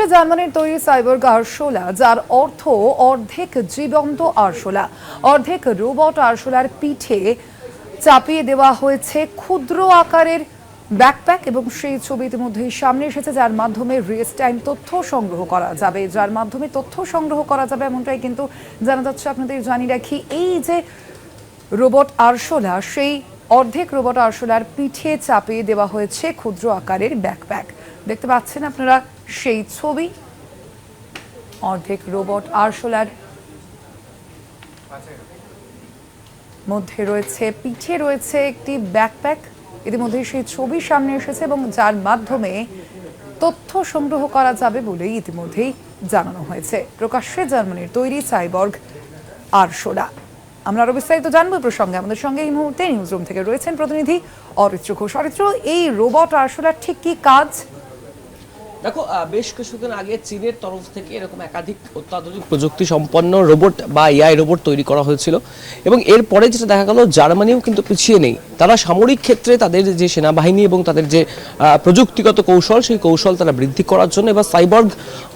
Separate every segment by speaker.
Speaker 1: প্রকাশ্যে জার্মানির তৈরি সাইবর্গ আরশোলা যার অর্থ অর্ধেক জীবন্ত আরশোলা। অর্ধেক রোবট আরশোলার পিঠে চাপিয়ে দেওয়া হয়েছে ক্ষুদ্র আকারের ব্যাকপ্যাক এবং সেই ছবি ইতিমধ্যেই সামনে এসেছে, যার মাধ্যমে রিয়েল টাইম তথ্য সংগ্রহ করা যাবে। যার মাধ্যমে তথ্য সংগ্রহ করা যাবে এমনটাই কিন্তু জানা যাচ্ছে আপনাদের জানিয়ে রাখি। এই যে রোবট আরশোলা, সেই অর্ধেক রোবট আরশোলার পিঠে চাপিয়ে দেওয়া হয়েছে ক্ষুদ্র আকারের ব্যাকপ্যাক। দেখতে পাচ্ছেন আপনারা সেই ছবি, অর্ধেক রোবট আরশোলার মধ্যে রয়েছে, পিঠে রয়েছে একটি ব্যাকপ্যাক ইতিমধ্যে সেই ছবি সামনে এসেছে এবং যার মাধ্যমে তথ্য সংগ্রহ করা যাবে বলেই ইতিমধ্যেই জানানো হয়েছে। প্রকাশ্যে জার্মানির তৈরি সাইবর্গ আরশোলা। আমরা আরও বিস্তারিত জানব প্রসঙ্গে। আমাদের সঙ্গে এই মুহূর্তে নিউজ রুম থেকে রয়েছেন প্রতিনিধি অরিত্র ঘোষ। অরিত্র, এই রোবট আরশোলার ঠিক কি কাজ?
Speaker 2: দেখো বেশ কিছুদিন আগে চীনের তরফ থেকে এরকম একাধিক অত্যাধুনিক প্রযুক্তি সম্পন্ন রোবট বা এআই রোবট তৈরি করা হয়েছিল এবং এরপরে যেটা দেখা গেল, জার্মানিও কিন্তু পিছিয়ে নেই। তারা সামরিক ক্ষেত্রে তাদের যে সেনাবাহিনী এবং তাদের যে প্রযুক্তিগত কৌশল, সেই কৌশল তারা বৃদ্ধি করার জন্য এবার সাইবর্গ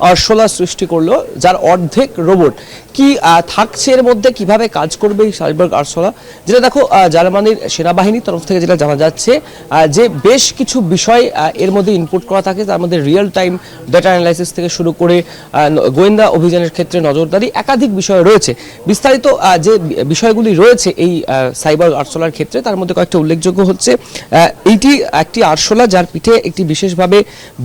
Speaker 2: আরশোলা সৃষ্টি করল, যার অর্ধেক রোবট। কি থাকছে এর মধ্যে? কীভাবে কাজ করবে এই সাইবর্গ আরশোলা যেটা দেখো জার্মানির সেনাবাহিনীর তরফ থেকে যেটা জানা যাচ্ছে যে বেশ কিছু বিষয় এর মধ্যে ইনপুট করা থাকে, তার মধ্যে রিয়েল টাইম ডেটা অ্যানালাইসিস থেকে শুরু করে গোয়েন্দা অভিযানের ক্ষেত্রে নজরদারি একাধিক বিষয় রয়েছে। বিস্তারিত যে বিষয়গুলি রয়েছে এই সাইবার আরশোলার ক্ষেত্রে, তার মধ্যে কয়েকটা উল্লেখযোগ্য হচ্ছে এইটি একটি আরশোলা যার পিঠে একটি বিশেষভাবে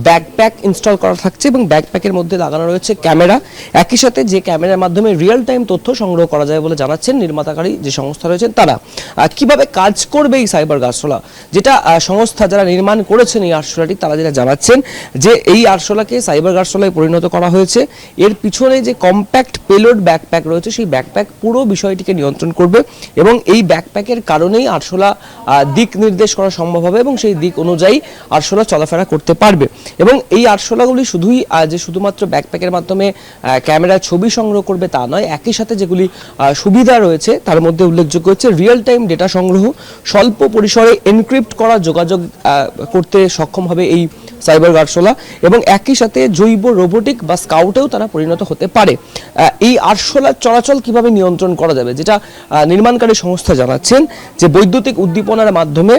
Speaker 2: ব্যাকপ্যাক ইনস্টল করা থাকছে এবং ব্যাকপ্যাকের মধ্যে লাগানো রয়েছে ক্যামেরা। একই সাথে যে ক্যামেরার মাধ্যমে রিয়েল টাইম তথ্য সংগ্রহ করা যায় বলে জানাচ্ছেন নির্মাতাকারী যে সংস্থা রয়েছেন তারা। কীভাবে কাজ করবে এই সাইবার আরশোলা? যেটা সংস্থা যারা নির্মাণ করেছেন এই আরশোলাটি, তারা যেটা জানাচ্ছেন যে এই আরশোলাকে, সাইবার আরশোলায় পরিণত করা হয়েছে। এর পিছনে যে কম্প্যাক্ট পেলোড ব্যাকপ্যাক রয়েছে, সেই ব্যাকপ্যাক পুরো বিষয়টিকে নিয়ন্ত্রণ করবে এবং এই ব্যাকপ্যাকের কারণেই আরশোলা দিক নির্দেশ করা সম্ভব হবে এবং সেই দিক অনুযায়ী আরশোলা চলাফেরা করতে পারবে। এবং এই আরশোলাগুলি শুধুই যে শুধুমাত্র ব্যাকপ্যাকের মাধ্যমে ক্যামেরা ছবি সংগ্রহ করবে তা নয়, একই সাথে যেগুলি সুবিধা রয়েছে, তার মধ্যে উল্লেখযোগ্য হচ্ছে রিয়েল টাইম ডেটা সংগ্রহ, স্বল্প পরিসরে এনক্রিপ্ট করা যোগাযোগ করতে সক্ষম হবে এই সাইবার আরশোলা এবং একই সাথে জৈব রোবোটিক বা স্কাউটেও তারা পরিণত হতে পারে। এই আরশোলার চলাচল কীভাবে নিয়ন্ত্রণ করা যাবে, যেটা নির্মাণকারী সংস্থা জানাচ্ছেন যে বৈদ্যুতিক উদ্দীপনার মাধ্যমে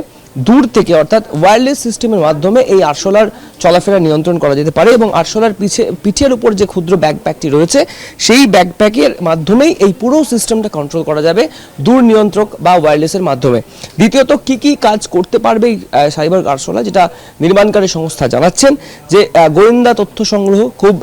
Speaker 2: দূর থেকে, অর্থাৎ ওয়্যারলেস সিস্টেমের মাধ্যমে এই আরশোলার চলাফেরা নিয়ন্ত্রণ করা যেতে পারে এবং আরশোলার পিছে, পিঠের উপর যে ক্ষুদ্র ব্যাকপ্যাকটি রয়েছে, সেই ব্যাকপ্যাকের মাধ্যমেই এই পুরো সিস্টেমটা কন্ট্রোল করা যাবে দূর নিয়ন্ত্রক বা ওয়্যারলেসের মাধ্যমে। দ্বিতীয়ত, কি কি কাজ করতে পারবে এই সাইবার আরশোলা যেটা নির্মাণকারী সংস্থা জানাচ্ছেন যে গোয়েন্দা তথ্য সংগ্রহ খুব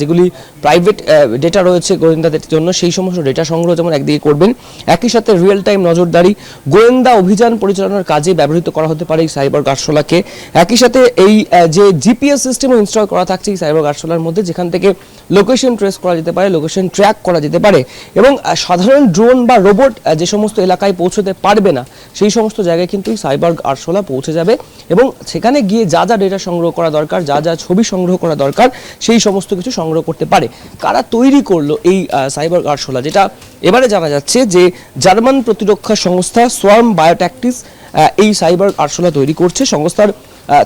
Speaker 2: যেগুলি প্রাইভেট ডেটা রয়েছে গোয়েন্দাদের জন্য, সেই সমস্ত ডেটা সংগ্রহ যেমন একদিকে করবেন, একই সাথে রিয়েল টাইম নজরদারি, গোয়েন্দা অভিযান পরিচালনার কাজে ব্যবহৃত করা হতে পারে এই সাইবার আরশোলাকে একই সাথে এই যে জিপিএস সিস্টেমও ইনস্টল করা থাকছে এই সাইবার আরশোলার মধ্যে, যেখান থেকে লোকেশন ট্রেস করা যেতে পারে লোকেশন ট্র্যাক করা যেতে পারে এবং সাধারণ ড্রোন বা রোবট যে সমস্ত এলাকায় পৌঁছতে পারবে না, সেই সমস্ত জায়গায় কিন্তু এই সাইবার আরশোলা পৌঁছে যাবে এবং সেখানে গিয়ে যা যা ডেটা সংগ্রহ করা দরকার, যা যা ছবি সংগ্রহ করা দরকার, সেই সমস্ত কিছু সংগ্রহ করতে পারে। কারা তৈরি করল এই সাইবার আরশোলা যেটা এবারে জানা যাচ্ছে যে জার্মান প্রতিরক্ষা সংস্থা সোয়ার্ম বায়োট্যাকটিস এই সাইবার আরশোলা তৈরি করছে সংস্থার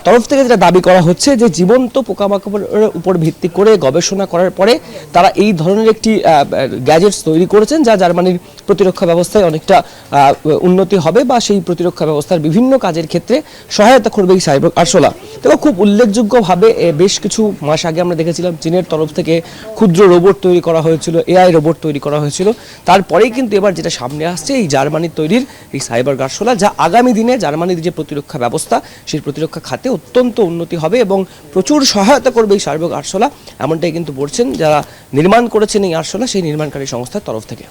Speaker 2: তরফ থেকে যেটা দাবি করা হচ্ছে যে জীবন্ত পোকামাকড়ের উপর ভিত্তি করে গবেষণা করার পরে তারা এই ধরনের একটি গ্যাজেটস তৈরি করেছেন যা জার্মানির প্রতিরক্ষা ব্যবস্থায় অনেকটা উন্নতি হবে বা সেই প্রতিরক্ষা ব্যবস্থার বিভিন্ন কাজের ক্ষেত্রে সহায়তা করবে এই সাইবার আরশোলা তবে খুব উল্লেখযোগ্যভাবে বেশ কিছু মাস আগে আমরা দেখেছিলাম চীনের তরফ থেকে ক্ষুদ্র রোবট তৈরি করা হয়েছিল, এআই রোবট তৈরি করা হয়েছিল। তারপরেই কিন্তু এবার যেটা সামনে আসছে, এই জার্মানির তৈরির এই সাইবার আরশোলা যা আগামী দিনে জার্মানির যে প্রতিরক্ষা ব্যবস্থা, সেই প্রতিরক্ষা খাতে অত্যন্ত উন্নতি হবে এবং প্রচুর সহায়তা করবে এই সার্বিক আরশোলা। এমনটাই কিন্তু বলছেন, যারা নির্মাণ করেছেন এই আরশোলা, সেই নির্মাণকারী সংস্থার তরফ থেকে।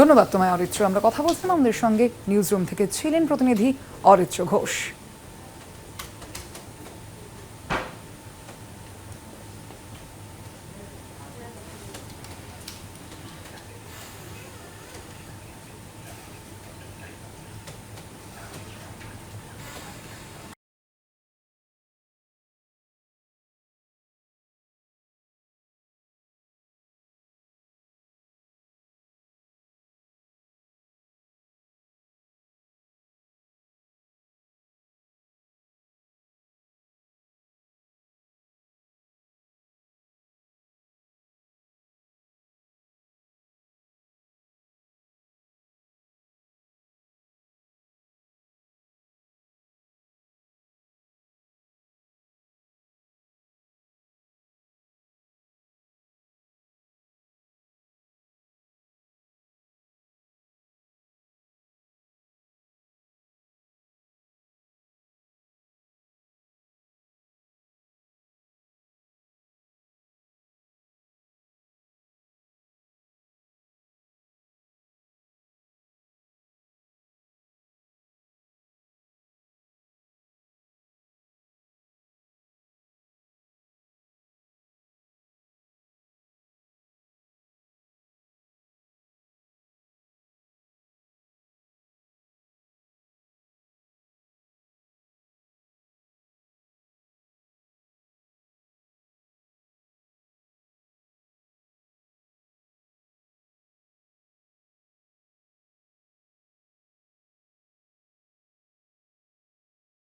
Speaker 1: ধন্যবাদ তোমায়, অরিত্র। আমরা কথা বলছিলাম আমাদের সঙ্গে নিউজরুম থেকে ছিলেন প্রতিনিধি অরিত্র ঘোষ।